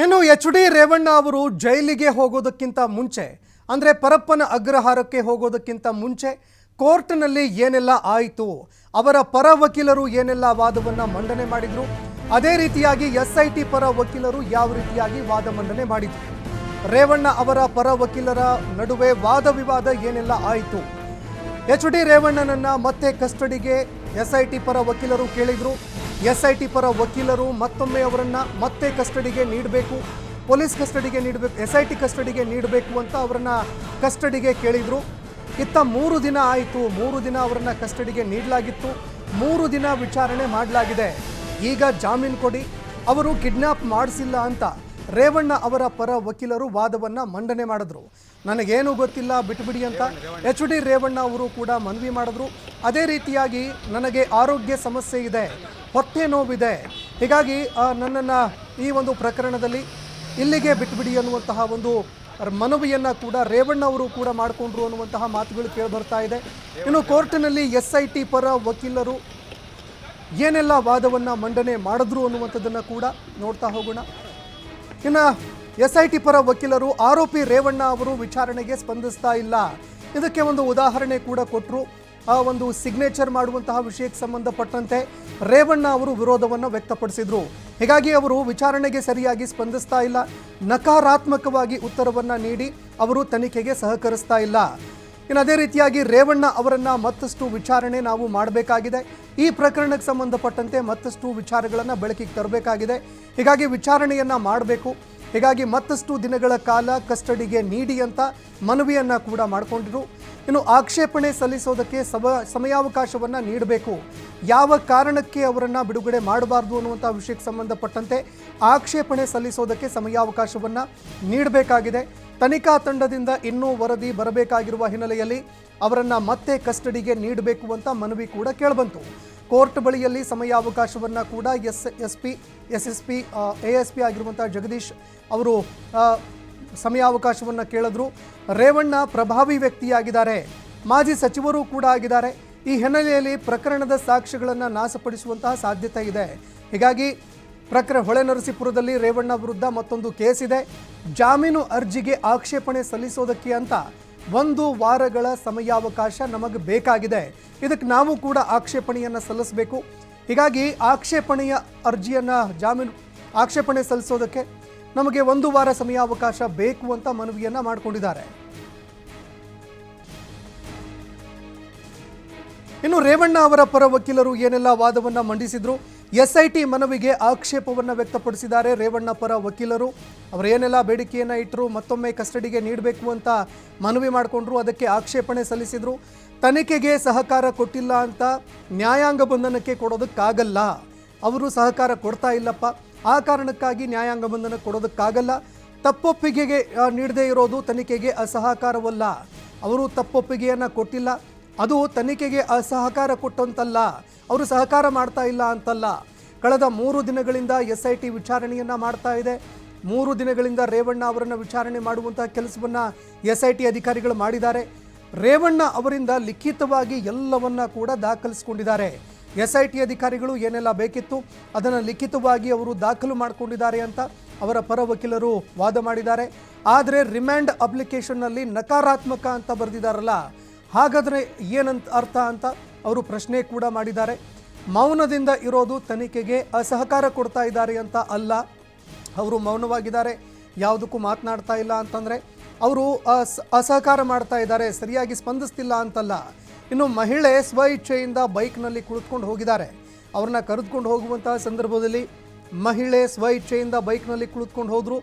ಇನ್ನು H D Revanna ಅವರು ಜೈಲಿಗೆ ಹೋಗೋದಕ್ಕಿಂತ ಮುಂಚೆ, ಅಂದರೆ ಪರಪ್ಪನ ಅಗ್ರಹಾರಕ್ಕೆ ಹೋಗೋದಕ್ಕಿಂತ ಮುಂಚೆ ಕೋರ್ಟ್ನಲ್ಲಿ ಏನೆಲ್ಲ ಆಯಿತು, ಅವರ ಪರ ವಕೀಲರು ಏನೆಲ್ಲ ವಾದವನ್ನು ಮಂಡನೆ ಮಾಡಿದರು, ಅದೇ ರೀತಿಯಾಗಿ ಎಸ್ ಐ ಟಿ ಪರ ವಕೀಲರು ಯಾವ ರೀತಿಯಾಗಿ ವಾದ ಮಂಡನೆ ಮಾಡಿದರು? ರೇವಣ್ಣ ಅವರ ಪರ ವಕೀಲರ ನಡುವೆ ವಾದ ವಿವಾದ ಏನೆಲ್ಲ ಆಯಿತು? ಎಚ್ ಡಿ ರೇವಣ್ಣನನ್ನು ಮತ್ತೆ ಕಸ್ಟಡಿಗೆ ಎಸ್ ಐ ಟಿ ಪರ ವಕೀಲರು ಕೇಳಿದ್ರು. ಎಸ್ಐಟಿ ಪರ ವಕೀಲರು ಮತ್ತೊಮ್ಮೆ ಅವರನ್ನ ಮತ್ತೆ ಕಸ್ಟಡಿಗೆ ನೀಡಬೇಕು. ಪೊಲೀಸ್ ಕಸ್ಟಡಿಗೆ ನೀಡಬೇಕು ಎಸ್ ಐ ಟಿ ಕಸ್ಟಡಿಗೆ ನೀಡಬೇಕು ಅಂತ ಅವರನ್ನ ಕಸ್ಟಡಿಗೆ ಕೇಳಿದ್ರು. ಇತ್ತ ಮೂರು ದಿನ ಆಯಿತು, ಮೂರು ದಿನ ಅವರನ್ನ ಕಸ್ಟಡಿಗೆ ನೀಡಲಾಗಿತ್ತು. ಮೂರು ದಿನ ವಿಚಾರಣೆ ಮಾಡಲಾಗಿದೆ. ಈಗ ಜಾಮೀನು ಕೊಡಿ, ಅವರು ಕಿಡ್ನಾಪ್ ಮಾಡಿಸಿಲ್ಲ ಅಂತ ರೇವಣ್ಣ ಅವರ ಪರ ವಕೀಲರು ವಾದವನ್ನ ಮಂಡನೆ ಮಾಡಿದ್ರು. ನನಗೇನು ಗೊತ್ತಿಲ್ಲ, ಬಿಟ್ಬಿಡಿ ಅಂತ. ಎಚ್ ಡಿ ರೇವಣ್ಣ ಅವರು ಕೂಡ ಮನವಿ ಮಾಡಿದ್ರು. ಅದೇ ರೀತಿಯಾಗಿ ನನಗೆ ಆರೋಗ್ಯ ಸಮಸ್ಯೆ ಇದೆ, ಹೊಟ್ಟೆ ನೋವಿದೆ. ಹೀಗಾಗಿ ನನ್ನನ್ನು ಈ ಒಂದು ಪ್ರಕರಣದಲ್ಲಿ ಇಲ್ಲಿಗೆ ಬಿಟ್ಬಿಡಿ ಅನ್ನುವಂತಹ ಒಂದು ಮನವಿಯನ್ನು ಕೂಡ ರೇವಣ್ಣ ಅವರು ಕೂಡ ಮಾಡಿಕೊಂಡ್ರು ಅನ್ನುವಂತಹ ಮಾತುಗಳು ಕೇಳಿ ಬರ್ತಾ ಇದೆ. ಇನ್ನು ಕೋರ್ಟ್ನಲ್ಲಿ ಎಸ್ ಐ ಟಿ ಪರ ವಕೀಲರು ಏನೆಲ್ಲ ವಾದವನ್ನು ಮಂಡನೆ ಮಾಡಿದ್ರು ಅನ್ನುವಂಥದ್ದನ್ನು ಕೂಡ ನೋಡ್ತಾ ಹೋಗೋಣ. ಇನ್ನು ಎಸ್ ಐ ಟಿ ಪರ ವಕೀಲರು ಆರೋಪಿ ರೇವಣ್ಣ ಅವರು ವಿಚಾರಣೆಗೆ ಸ್ಪಂದಿಸ್ತಾ ಇಲ್ಲ. ಇದಕ್ಕೆ ಒಂದು ಉದಾಹರಣೆ ಕೂಡ ಕೊಟ್ಟರು ಒಂದು ಸಿಗ್ನೇಚರ್ ಮಾಡುವಂತಹ ವಿಷಯಕ್ಕೆ ಸಂಬಂಧಪಟ್ಟಂತೆ ರೇವಣ್ಣ ಅವರು ವಿರೋಧವನ್ನು ವ್ಯಕ್ತಪಡಿಸಿದ್ರು. ಹೀಗಾಗಿ ಅವರು ವಿಚಾರಣೆಗೆ ಸರಿಯಾಗಿ ಸ್ಪಂದಿಸ್ತಾ ಇಲ್ಲ. ನಕಾರಾತ್ಮಕವಾಗಿ ಉತ್ತರವನ್ನು ನೀಡಿ ಅವರು ತನಿಖೆಗೆ ಸಹಕರಿಸ್ತಾ ಇಲ್ಲ. ಇನ್ನು ಅದೇ ರೀತಿಯಾಗಿ ರೇವಣ್ಣ ಅವರನ್ನು ಮತ್ತಷ್ಟು ವಿಚಾರಣೆ ನಾವು ಮಾಡಬೇಕಾಗಿದೆ. ಈ ಪ್ರಕರಣಕ್ಕೆ ಸಂಬಂಧಪಟ್ಟಂತೆ ಮತ್ತಷ್ಟು ವಿಚಾರಗಳನ್ನು ಬೆಳಕಿಗೆ ತರಬೇಕಾಗಿದೆ. ಹೀಗಾಗಿ ವಿಚಾರಣೆಯನ್ನ ಮಾಡಬೇಕು. ಹೀಗಾಗಿ ಮತ್ತಷ್ಟು ದಿನಗಳ ಕಾಲ ಕಸ್ಟಡಿಗೆ ನೀಡಿ ಅಂತ ಮನವಿಯನ್ನು ಕೂಡ ಮಾಡಿಕೊಂಡಿರು ಇನ್ನು ಆಕ್ಷೇಪಣೆ ಸಲ್ಲಿಸೋದಕ್ಕೆ ಸಮ ಸಮಯಾವಕಾಶವನ್ನು ನೀಡಬೇಕು. ಯಾವ ಕಾರಣಕ್ಕೆ ಅವರನ್ನು ಬಿಡುಗಡೆ ಮಾಡಬಾರ್ದು ಅನ್ನುವಂಥ ವಿಷಯಕ್ಕೆ ಸಂಬಂಧಪಟ್ಟಂತೆ ಆಕ್ಷೇಪಣೆ ಸಲ್ಲಿಸೋದಕ್ಕೆ ಸಮಯಾವಕಾಶವನ್ನು ನೀಡಬೇಕಾಗಿದೆ. ತನಿಖಾ ತಂಡದಿಂದ ಇನ್ನೂ ವರದಿ ಬರಬೇಕಾಗಿರುವ ಹಿನ್ನೆಲೆಯಲ್ಲಿ ಅವರನ್ನು ಮತ್ತೆ ಕಸ್ಟಡಿಗೆ ನೀಡಬೇಕು ಅಂತ ಮನವಿ ಕೂಡ ಕೇಳಬಂತು. ಕೋರ್ಟ್ ಬಳಿಯಲ್ಲಿ ಸಮಯಾವಕಾಶವನ್ನು ಕೂಡ S S P S S P A S P ಆಗಿರುವಂಥ ಜಗದೀಶ್ ಅವರು ಸಮಯಾವಕಾಶವನ್ನು ಕೇಳಿದ್ರು. ರೇವಣ್ಣ ಪ್ರಭಾವಿ ವ್ಯಕ್ತಿಯಾಗಿದ್ದಾರೆ. ಮಾಜಿ ಸಚಿವರು ಕೂಡ ಆಗಿದ್ದಾರೆ. ಈ ಹಿನ್ನೆಲೆಯಲ್ಲಿ ಪ್ರಕರಣದ ಸಾಕ್ಷ್ಯಗಳನ್ನು ನಾಶಪಡಿಸುವಂತಹ ಸಾಧ್ಯತೆ ಇದೆ. ಹೀಗಾಗಿ ಪ್ರಕರಣ ಹೊಳೆನರಸೀಪುರದಲ್ಲಿ ರೇವಣ್ಣ ವಿರುದ್ಧ ಮತ್ತೊಂದು ಕೇಸ್ ಇದೆ. ಜಾಮೀನು ಅರ್ಜಿಗೆ ಆಕ್ಷೇಪಣೆ ಸಲ್ಲಿಸೋದಕ್ಕೆ ಅಂತ ಒಂದು ವಾರಗಳ ಸಮಯಾವಕಾಶ ನಮಗೆ ಬೇಕಾಗಿದೆ. ಇದಕ್ಕೆ ನಾವು ಕೂಡ ಆಕ್ಷೇಪಣೆಯನ್ನು ಸಲ್ಲಿಸಬೇಕು. ಹೀಗಾಗಿ ಆಕ್ಷೇಪಣೆಯ ಅರ್ಜಿಯನ್ನು ಜಾಮೀನು ಆಕ್ಷೇಪಣೆ ಸಲ್ಲಿಸೋದಕ್ಕೆ ನಮಗೆ ಒಂದು ವಾರ ಸಮಯಾವಕಾಶ ಬೇಕು ಅಂತ ಮನವಿಯನ್ನ ಮಾಡಿಕೊಂಡಿದ್ದಾರೆ. ಇನ್ನು ರೇವಣ್ಣ ಅವರ ಪರ ವಕೀಲರು ಏನೆಲ್ಲ ವಾದವನ್ನ ಮಂಡಿಸಿದ್ರು? ಎಸ್ಐಟಿ ಮನವಿಗೆ ಆಕ್ಷೇಪವನ್ನ ವ್ಯಕ್ತಪಡಿಸಿದ್ದಾರೆ ರೇವಣ್ಣ ಪರ ವಕೀಲರು. ಅವರು ಏನೆಲ್ಲ ಬೇಡಿಕೆಯನ್ನ ಇಟ್ಟರು ಮತ್ತೊಮ್ಮೆ ಕಸ್ಟಡಿಗೆ ನೀಡಬೇಕು ಅಂತ ಮನವಿ ಮಾಡಿಕೊಂಡ್ರು, ಅದಕ್ಕೆ ಆಕ್ಷೇಪಣೆ ಸಲ್ಲಿಸಿದರು. ತನಿಖೆಗೆ ಸಹಕಾರ ಕೊಟ್ಟಿಲ್ಲ ಅಂತ ನ್ಯಾಯಾಂಗ ಬಂಧನಕ್ಕೆ ಕೊಡೋದಕ್ಕಾಗಲ್ಲ. ಅವರು ಸಹಕಾರ ಕೊಡ್ತಾ ಇಲ್ಲಪ್ಪ. ಆ ಕಾರಣಕ್ಕಾಗಿ ನ್ಯಾಯಾಂಗ ಬಂಧನ ಕೊಡೋದಕ್ಕಾಗಲ್ಲ. ತಪ್ಪೊಪ್ಪಿಗೆಗೆ ನೀಡದೇ ಇರೋದು ತನಿಖೆಗೆ ಅಸಹಕಾರವಲ್ಲ. ಅವರು ತಪ್ಪೊಪ್ಪಿಗೆಯನ್ನು ಕೊಟ್ಟಿಲ್ಲ. ಅದು ತನಿಖೆಗೆ ಅಸಹಕಾರ ಕೊಟ್ಟಂತಲ್ಲ. ಅವರು ಸಹಕಾರ ಮಾಡ್ತಾ ಇಲ್ಲ ಅಂತಲ್ಲ. ಕಳೆದ ಮೂರು ದಿನಗಳಿಂದ ಎಸ್ ಐ ಟಿ ವಿಚಾರಣೆಯನ್ನು ಮಾಡ್ತಾ ಇದೆ. ಮೂರು ದಿನಗಳಿಂದ ರೇವಣ್ಣ ಅವರನ್ನು ವಿಚಾರಣೆ ಮಾಡುವಂತಹ ಕೆಲಸವನ್ನು ಎಸ್ ಐ ಟಿ ಅಧಿಕಾರಿಗಳು ಮಾಡಿದ್ದಾರೆ. ರೇವಣ್ಣ ಅವರಿಂದ ಲಿಖಿತವಾಗಿ ಎಲ್ಲವನ್ನ ಕೂಡ ದಾಖಲಿಸಿಕೊಂಡಿದ್ದಾರೆ. ಎಸ್ ಐ ಟಿ ಅಧಿಕಾರಿಗಳು ಏನೆಲ್ಲ ಬೇಕಿತ್ತು ಅದನ್ನು ಲಿಖಿತವಾಗಿ ಅವರು ದಾಖಲು ಮಾಡಿಕೊಂಡಿದ್ದಾರೆ ಅಂತ ಅವರ ಪರ ವಕೀಲರು ವಾದ ಮಾಡಿದ್ದಾರೆ. ಆದರೆ ರಿಮ್ಯಾಂಡ್ ಅಪ್ಲಿಕೇಶನ್ನಲ್ಲಿ ನಕಾರಾತ್ಮಕ ಅಂತ ಬರೆದಿದ್ದಾರಲ್ಲ ಹಾಗಾದರೆ ಏನಂತ ಅರ್ಥ ಅಂತ ಅವರು ಪ್ರಶ್ನೆ ಕೂಡ ಮಾಡಿದ್ದಾರೆ. ಮೌನದಿಂದ ಇರೋದು ತನಿಖೆಗೆ ಅಸಹಕಾರ ಕೊಡ್ತಾ ಇದ್ದಾರೆ ಅಂತ ಅಲ್ಲ, ಅವರು ಮೌನವಾಗಿದ್ದಾರೆ, ಯಾವುದಕ್ಕೂ ಮಾತನಾಡ್ತಾ ಇಲ್ಲ ಅಂತಂದರೆ ಅವರು ಅಸ್- ಅಸಹಕಾರ ಮಾಡ್ತಾ ಇದ್ದಾರೆ, ಸರಿಯಾಗಿ ಸ್ಪಂದಿಸ್ತಿಲ್ಲ ಅಂತಲ್ಲ. ಇನ್ನು ಮಹಿಳೆ ಸ್ವ ಇಚ್ಛೆಯಿಂದ ಬೈಕ್ನಲ್ಲಿ ಕುಳಿತುಕೊಂಡು ಹೋಗಿದ್ದಾರೆ. ಅವ್ರನ್ನ ಕರೆದುಕೊಂಡು ಹೋಗುವಂತಹ ಸಂದರ್ಭದಲ್ಲಿ ಮಹಿಳೆ ಸ್ವ ಇಚ್ಛೆಯಿಂದ ಬೈಕ್ನಲ್ಲಿ ಕುಳಿತುಕೊಂಡು ಹೋದರು.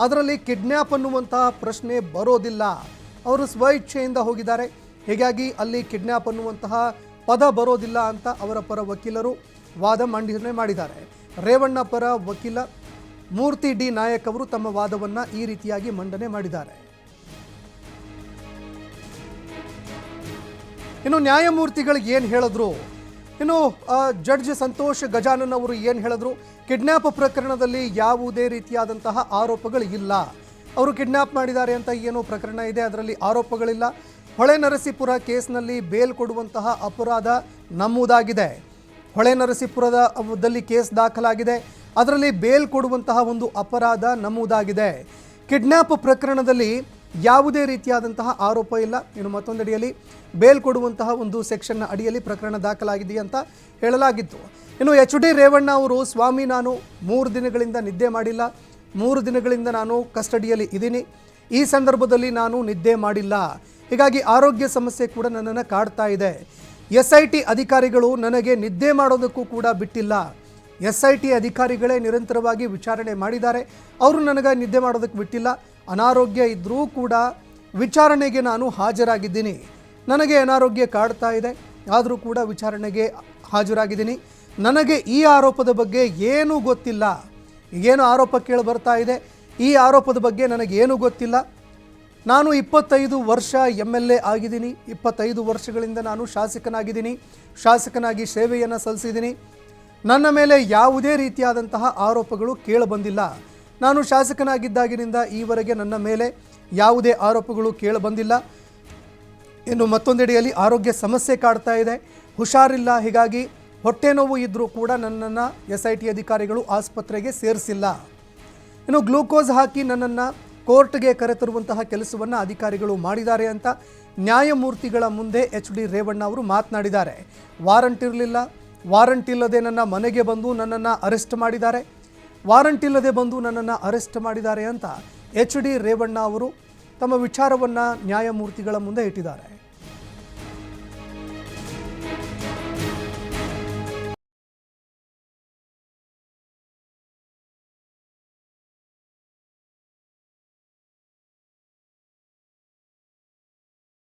ಅದರಲ್ಲಿ ಕಿಡ್ನ್ಯಾಪ್ ಅನ್ನುವಂತಹ ಪ್ರಶ್ನೆ ಬರೋದಿಲ್ಲ. ಅವರು ಸ್ವ ಇಚ್ಛೆಯಿಂದ ಹೋಗಿದ್ದಾರೆ. ಹೀಗಾಗಿ ಅಲ್ಲಿ ಕಿಡ್ನ್ಯಾಪ್ ಅನ್ನುವಂತಹ ಪದ ಬರೋದಿಲ್ಲ ಅಂತ ಅವರ ಪರ ವಕೀಲರು ವಾದ ಮಂಡನೆ ಮಾಡಿದ್ದಾರೆ. ರೇವಣ್ಣ ಪರ ವಕೀಲ ಮೂರ್ತಿ ಡಿ ನಾಯಕ್ ಅವರು ತಮ್ಮ ವಾದವನ್ನು ಈ ರೀತಿಯಾಗಿ ಮಂಡನೆ ಮಾಡಿದ್ದಾರೆ. ಇನ್ನು ನ್ಯಾಯಮೂರ್ತಿಗಳು ಏನು ಹೇಳಿದ್ರು? ಇನ್ನು ಜಡ್ಜ್ ಸಂತೋಷ್ ಗಜಾನನ್ ಅವರು ಏನು ಹೇಳಿದ್ರು? ಕಿಡ್ನ್ಯಾಪ್ ಪ್ರಕರಣದಲ್ಲಿ ಯಾವುದೇ ರೀತಿಯಾದಂತಹ ಆರೋಪಗಳು ಇಲ್ಲ ಅವರು ಕಿಡ್ನ್ಯಾಪ್ ಮಾಡಿದ್ದಾರೆ ಅಂತ ಏನು ಪ್ರಕರಣ ಇದೆ, ಅದರಲ್ಲಿ ಆರೋಪಗಳಿಲ್ಲ. ಹೊಳೆ ನರಸೀಪುರ ಕೇಸ್ನಲ್ಲಿ ಬೇಲ್ ಕೊಡುವಂತಹ ಅಪರಾಧ ನಮ್ಮದಾಗಿದೆ. ಹೊಳೆ ನರಸೀಪುರದಲ್ಲಿ ಕೇಸ್ ದಾಖಲಾಗಿದೆ. ಅದರಲ್ಲಿ ಬೇಲ್ ಕೊಡುವಂತಹ ಒಂದು ಅಪರಾಧ ನಮ್ಮದಾಗಿದೆ. ಕಿಡ್ನ್ಯಾಪ್ ಪ್ರಕರಣದಲ್ಲಿ ಯಾವುದೇ ರೀತಿಯಾದಂತಹ ಆರೋಪ ಇಲ್ಲ. ಇನ್ನು ಮತ್ತೊಂದಡಿಯಲ್ಲಿ ಬೇಲ್ ಕೊಡುವಂತಹ ಒಂದು ಸೆಕ್ಷನ್ನ ಅಡಿಯಲ್ಲಿ ಪ್ರಕರಣ ದಾಖಲಾಗಿದೆ ಅಂತ ಹೇಳಲಾಗಿತ್ತು. ಇನ್ನು ಎಚ್ ಡಿ ರೇವಣ್ಣ ಅವರು, ಸ್ವಾಮಿ, ನಾನು ಮೂರು ದಿನಗಳಿಂದ ನಿದ್ದೆ ಮಾಡಿಲ್ಲ. ಮೂರು ದಿನಗಳಿಂದ ನಾನು ಕಸ್ಟಡಿಯಲ್ಲಿ ಇದ್ದೀನಿ. ಈ ಸಂದರ್ಭದಲ್ಲಿ ನಾನು ನಿದ್ದೆ ಮಾಡಿಲ್ಲ. ಹೀಗಾಗಿ ಆರೋಗ್ಯ ಸಮಸ್ಯೆ ಕೂಡ ನನ್ನನ್ನು ಕಾಡ್ತಾ ಇದೆ. ಎಸ್ ಐ ಟಿ ಅಧಿಕಾರಿಗಳು ನನಗೆ ನಿದ್ದೆ ಮಾಡೋದಕ್ಕೂ ಕೂಡ ಬಿಟ್ಟಿಲ್ಲ. ಎಸ್ ಐ ಟಿ ಅಧಿಕಾರಿಗಳೇ ನಿರಂತರವಾಗಿ ವಿಚಾರಣೆ ಮಾಡಿದ್ದಾರೆ. ಅವರು ನನಗೆ ನಿದ್ದೆ ಮಾಡೋದಕ್ಕೆ ಬಿಟ್ಟಿಲ್ಲ. ಅನಾರೋಗ್ಯ ಇದ್ದರೂ ಕೂಡ ವಿಚಾರಣೆಗೆ ನಾನು ಹಾಜರಾಗಿದ್ದೀನಿ. ನನಗೆ ಅನಾರೋಗ್ಯ ಕಾಡ್ತಾ ಇದೆ, ಆದರೂ ಕೂಡ ವಿಚಾರಣೆಗೆ ಹಾಜರಾಗಿದ್ದೀನಿ. ನನಗೆ ಈ ಆರೋಪದ ಬಗ್ಗೆ ಏನೂ ಗೊತ್ತಿಲ್ಲ. ಏನು ಆರೋಪ ಕೇಳಿ ಬರ್ತಾ ಇದೆ? ಈ ಆರೋಪದ ಬಗ್ಗೆ ನನಗೇನು ಗೊತ್ತಿಲ್ಲ. ನಾನು ಇಪ್ಪತ್ತೈದು ವರ್ಷ ಎಂ ಎಲ್ ಎ ಆಗಿದ್ದೀನಿ. ಇಪ್ಪತ್ತೈದು ವರ್ಷಗಳಿಂದ ನಾನು ಶಾಸಕನಾಗಿದ್ದೀನಿ. ಶಾಸಕನಾಗಿ ಸೇವೆಯನ್ನು ಸಲ್ಲಿಸಿದ್ದೀನಿ. ನನ್ನ ಮೇಲೆ ಯಾವುದೇ ರೀತಿಯಾದಂತಹ ಆರೋಪಗಳು ಕೇಳಬಂದಿಲ್ಲ. ನಾನು ಶಾಸಕನಾಗಿದ್ದಾಗಿನಿಂದ ಈವರೆಗೆ ನನ್ನ ಮೇಲೆ ಯಾವುದೇ ಆರೋಪಗಳು ಕೇಳಬಂದಿಲ್ಲ. ಇನ್ನು ಮತ್ತೊಂದೆಡೆಯಲ್ಲಿ ಆರೋಗ್ಯ ಸಮಸ್ಯೆ ಕಾಡ್ತಾ ಇದೆ. ಹುಷಾರಿಲ್ಲ, ಹೀಗಾಗಿ ಹೊಟ್ಟೆ ನೋವು ಇದ್ದರೂ ಕೂಡ ನನ್ನನ್ನು ಎಸ್ ಐ ಟಿ ಅಧಿಕಾರಿಗಳು ಆಸ್ಪತ್ರೆಗೆ ಸೇರಿಸಿಲ್ಲ. ಇನ್ನು ಗ್ಲೂಕೋಸ್ ಹಾಕಿ ನನ್ನನ್ನು ಕೋರ್ಟ್ಗೆ ಕರೆತರುವಂತಹ ಕೆಲಸವನ್ನು ಅಧಿಕಾರಿಗಳು ಮಾಡಿದ್ದಾರೆ ಅಂತ ನ್ಯಾಯಮೂರ್ತಿಗಳ ಮುಂದೆ ಎಚ್ ಡಿ ರೇವಣ್ಣ ಅವರು ಮಾತನಾಡಿದ್ದಾರೆ. ವಾರಂಟ್ ಇರಲಿಲ್ಲ. ವಾರಂಟ್ ಇಲ್ಲದೆ ನನ್ನ ಮನೆಗೆ ಬಂದು ನನ್ನನ್ನು ಅರೆಸ್ಟ್ ಮಾಡಿದ್ದಾರೆ. ವಾರಂಟ್ ಇಲ್ಲದೆ ಬಂದು ನನ್ನನ್ನು ಅರೆಸ್ಟ್ ಮಾಡಿದ್ದಾರೆ ಅಂತ ಎಚ್ ಡಿ ರೇವಣ್ಣ ಅವರು ತಮ್ಮ ವಿಚಾರವನ್ನು ನ್ಯಾಯಮೂರ್ತಿಗಳ ಮುಂದೆ ಇಟ್ಟಿದ್ದಾರೆ.